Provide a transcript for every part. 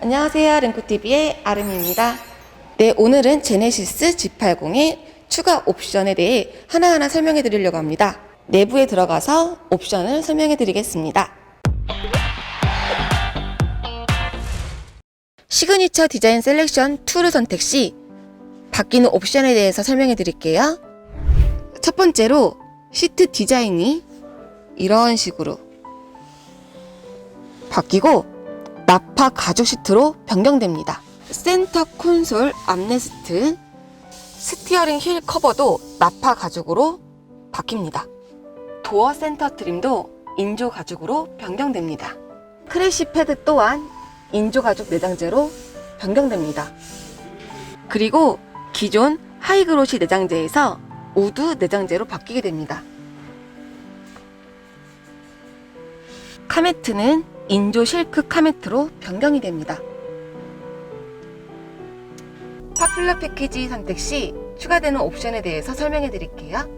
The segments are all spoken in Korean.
안녕하세요. 랭코TV의 아름입니다. 네, 오늘은 제네시스 G80의 추가 옵션에 대해 하나하나 설명해 드리려고 합니다. 내부에 들어가서 옵션을 설명해 드리겠습니다. 시그니처 디자인 셀렉션 2를 선택 시 바뀌는 옵션에 대해서 설명해 드릴게요. 첫 번째로 시트 디자인이 이런 식으로 바뀌고 나파 가죽 시트로 변경됩니다. 센터 콘솔 암레스트, 스티어링 휠 커버도 나파 가죽으로 바뀝니다. 도어 센터 트림도 인조 가죽으로 변경됩니다. 크래시 패드 또한 인조 가죽 내장재로 변경됩니다. 그리고 기존 하이그로시 내장재에서 우드 내장재로 바뀌게 됩니다. 카메트는 인조 실크 카메트로 변경이 됩니다. 파퓰러 패키지 선택 시 추가되는 옵션에 대해서 설명해 드릴게요.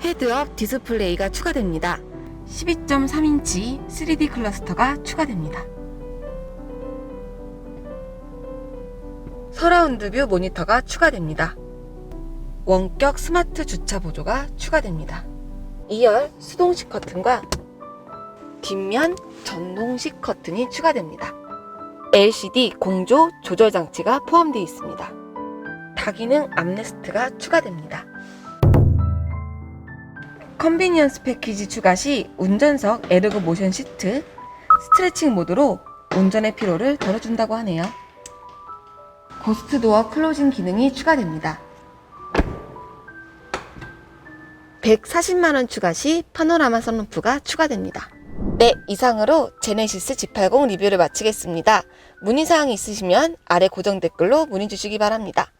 헤드업 디스플레이가 추가됩니다. 12.3인치 3D 클러스터가 추가됩니다. 서라운드 뷰 모니터가 추가됩니다. 원격 스마트 주차 보조가 추가됩니다. 2열 수동식 커튼과 뒷면 전동식 커튼이 추가됩니다. LCD 공조 조절 장치가 포함되어 있습니다. 다기능 암레스트가 추가됩니다. 컨비니언스 패키지 추가 시 운전석 에르고 모션 시트 스트레칭 모드로 운전의 피로를 덜어준다고 하네요. 고스트 도어 클로징 기능이 추가됩니다. 140만원 추가 시 파노라마 선루프가 추가됩니다. 네, 이상으로 제네시스 G80 리뷰를 마치겠습니다. 문의사항이 있으시면 아래 고정 댓글로 문의 주시기 바랍니다.